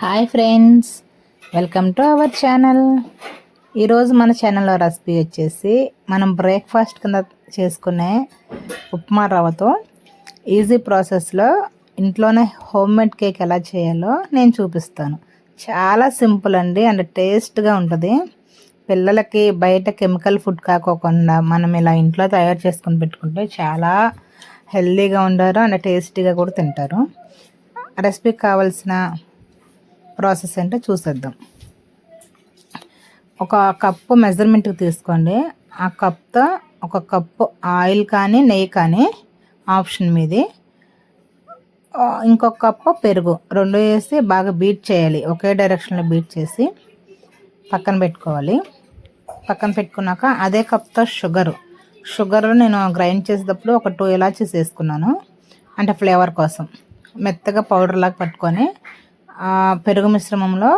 Hi friends welcome to our channel. ఈరోజు మన ఛానల్లో రెసిపీ వచ్చేసి మనం బ్రేక్ఫాస్ట్ కింద చేసుకునే ఉప్మా రవ్వతో ఈజీ ప్రాసెస్లో ఇంట్లోనే హోమ్ మేడ్ కేక్ ఎలా చేయాలో నేను చూపిస్తాను. చాలా సింపుల్ అండి అండ్ టేస్ట్గా ఉంటుంది. పిల్లలకి బయట కెమికల్ ఫుడ్ కాకోకుండా మనం ఇలా ఇంట్లో తయారు చేసుకొని పెట్టుకుంటే చాలా హెల్తీగా ఉంటారు అండ్ టేస్టీగా కూడా తింటారు. రెసిపీకి కావాల్సిన ప్రాసెస్ ఏంటో చూసేద్దాం. ఒక కప్పు మెజర్మెంట్కి తీసుకోండి. ఆ కప్తో ఒక కప్పు ఆయిల్ కానీ నెయ్యి కానీ ఆప్షన్ మీది. ఇంకొక కప్పు పెరుగు. రెండు వేసి బాగా బీట్ చేయాలి. ఒకే డైరెక్షన్లో బీట్ చేసి పక్కన పెట్టుకోవాలి. పక్కన పెట్టుకున్నాక అదే కప్తో షుగరు షుగర్ నేను గ్రైండ్ చేసేటప్పుడు ఒక టూ ఇలాచీస్ వేసుకున్నాను. అంటే ఫ్లేవర్ కోసం. మెత్తగా పౌడర్ లాగా పట్టుకొని పెరుగు మిశ్రమంలో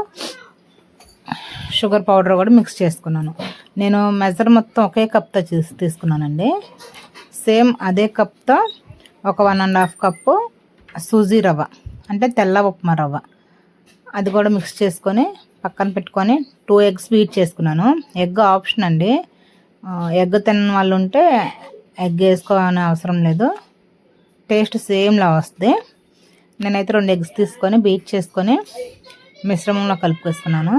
షుగర్ పౌడర్ కూడా మిక్స్ చేసుకున్నాను. నేను మెజర్ మొత్తం ఒకే కప్తో తీసు తీసుకున్నానండి. సేమ్ అదే కప్తో ఒక one and half cup sooji రవ్వ అంటే తెల్ల ఉప్మా రవ్వ. అది కూడా మిక్స్ చేసుకొని పక్కన పెట్టుకొని టూ ఎగ్స్ బీట్ చేసుకున్నాను. ఎగ్ ఆప్షన్ అండి. ఎగ్ తిన్న వాళ్ళు ఉంటే ఎగ్ వేసుకోవాలనే అవసరం లేదు. టేస్ట్ సేమ్లా వస్తుంది. నేనైతే రెండు ఎగ్స్ తీసుకొని బీట్ చేసుకొని మిశ్రమంలో కలుపుకొస్తున్నాను.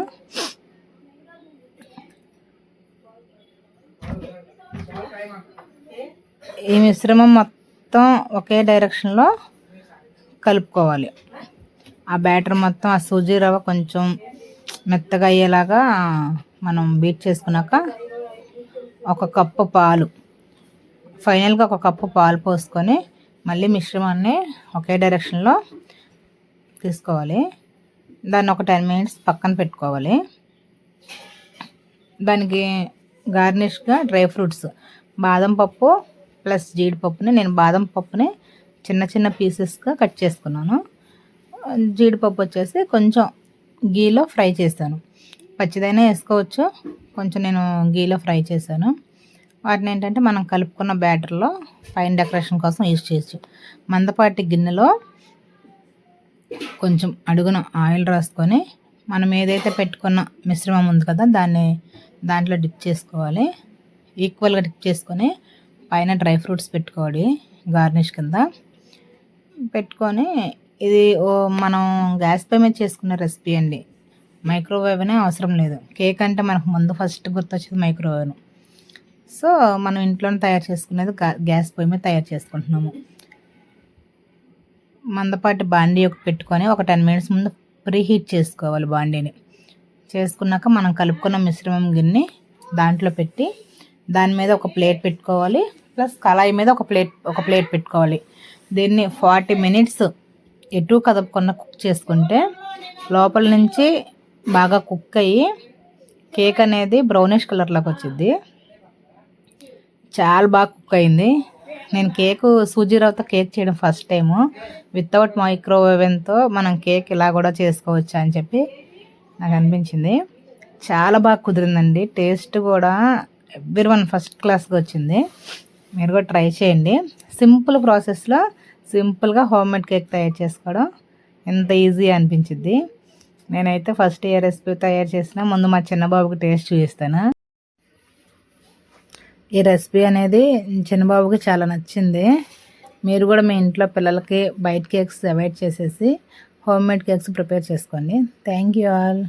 ఈ మిశ్రమం మొత్తం ఒకే డైరెక్షన్లో కలుపుకోవాలి. ఆ బ్యాటర్ మొత్తం ఆ సూజీ రవ్వ కొంచెం మెత్తగా అయ్యేలాగా మనం బీట్ చేసుకున్నాక ఒక కప్పు పాలు. ఫైనల్గా ఒక కప్పు పాలు పోసుకొని మళ్ళీ మిశ్రమాన్ని ఒకే డైరెక్షన్లో తీసుకోవాలి. దాన్ని ఒక టెన్ మినిట్స్ పక్కన పెట్టుకోవాలి. దానికి గార్నిష్గా డ్రై ఫ్రూట్స్ బాదం పప్పు ప్లస్ జీడిపప్పుని నేను బాదం పప్పుని చిన్న చిన్న పీసెస్గా కట్ చేసుకున్నాను. జీడిపప్పు వచ్చేసి కొంచెం గీలో ఫ్రై చేశాను. పచ్చిదైనా వేసుకోవచ్చు. కొంచెం నేను గీలో ఫ్రై చేశాను. వాటిని ఏంటంటే మనం కలుపుకున్న బ్యాటర్లో పైన డెకరేషన్ కోసం యూజ్ చేయొచ్చు. మందపాటి గిన్నెలో కొంచెం అడుగున ఆయిల్ రాసుకొని మనం ఏదైతే పెట్టుకున్న మిశ్రమం ఉంది కదా దాన్ని దాంట్లో డిప్ చేసుకోవాలి. ఈక్వల్గా డిప్ చేసుకొని పైన డ్రై ఫ్రూట్స్ పెట్టుకోవాలి గార్నిష్ కింద. పెట్టుకొని ఇది మనం గ్యాస్ పై మీద చేసుకున్న రెసిపీ అండి. మైక్రోవేవ్ అనే అవసరం లేదు. కేక్ అంటే మనకు ముందు ఫస్ట్ గుర్తొచ్చేది మైక్రోవేవ్ సో మనం ఇంట్లోనే తయారు చేసుకునేది గ్యాస్ పొయ్యి మీద తయారు చేసుకుంటున్నాము. మందపాటి బాండీ ఒక పెట్టుకొని ఒక టెన్ మినిట్స్ ముందు ప్రీ హీట్ చేసుకోవాలి బాండీని. చేసుకున్నాక మనం కలుపుకున్న మిశ్రమం గిన్నె దాంట్లో పెట్టి దాని మీద ఒక ప్లేట్ పెట్టుకోవాలి. ప్లస్ కళాయి మీద ఒక ప్లేట్ ఒక ప్లేట్ పెట్టుకోవాలి. దీన్ని ఫార్టీ మినిట్స్ ఎటు కదపకుండా కుక్ చేసుకుంటే లోపల నుంచి బాగా కుక్ అయ్యి కేక్ అనేది బ్రౌనిష్ కలర్లోకి వచ్చింది చాలా బాగా కుక్ అయింది. నేను కేకు సూజీ రవ్వతో కేక్ చేయడం ఫస్ట్ టైము వితౌట్ మైక్రోవేవెన్తో మనం కేక్ ఇలా కూడా చేసుకోవచ్చు అని చెప్పి నాకు అనిపించింది. చాలా బాగా కుదిరిందండి. టేస్ట్ కూడా ఎవ్రీ వన్ ఫస్ట్ క్లాస్గా వచ్చింది. మీరు కూడా ట్రై చేయండి. సింపుల్ ప్రాసెస్లో సింపుల్గా హోమ్ మేడ్ కేక్ తయారు చేసుకోవడం ఎంత ఈజీ అనిపించింది నేనైతే ఫస్ట్ ఇయర్ రెసిపీ తయారు చేసిన ముందు మా చిన్నబాబుకి టేస్ట్ చూపిస్తాను. ఈ రెసిపీ అనేది చిన్నబాబుకి చాలా నచ్చింది. మీరు కూడా మీ ఇంట్లో పిల్లలకి బయట కేక్స్ అవాయిడ్ చేసేసి హోమ్ మేడ్ కేక్స్ ప్రిపేర్ చేసుకోండి. Thank you all.